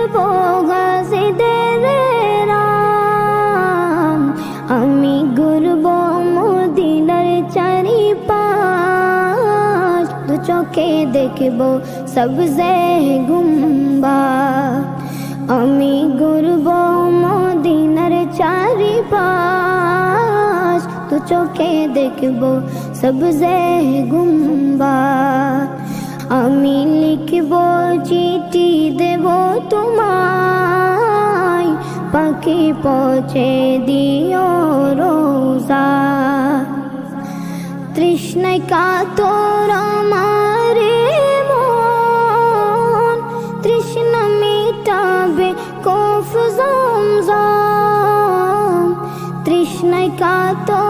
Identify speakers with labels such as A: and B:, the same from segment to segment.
A: বাঁধব হাজিদের রাম আমি ঘুরব মদিনার চারি পাঁচ দু চোখে দেখব সবজে গুম্বা। আমি ঘুরব মদিনার চারি পাঁচ দু চোখে দেখব সবজে গুম্বা। আমি লিখব চিঠি তোমায় পাখি পৌঁছে দিও রোজা। তৃষ্ণায় কাতর আমারে মন, তৃষ্ণা মিটাবে কফ জমজম। তৃষ্ণায় কাতর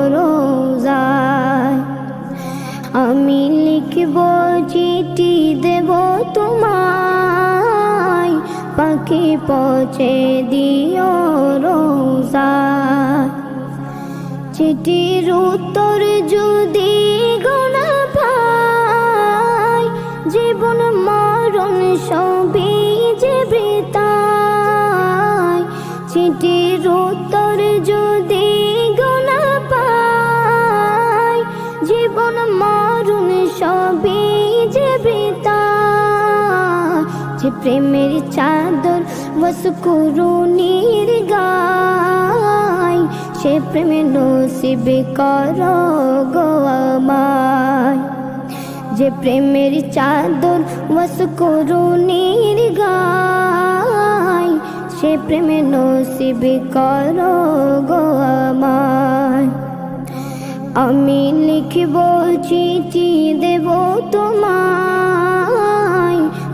A: পাখি পচে দিও রোজা। চিঠির উত্তর যদি গোনা পাই জীবন মরণ সবই প্রেমের চাদর বস করুণীর গায় সে প্রেমে নসিব কর গো আমায়। যে প্রেমের চাদর বস করুণীর গায় সে প্রেমে নসিব কর গো আমায়। আমি লিখব চিঠি দেব তোমায়।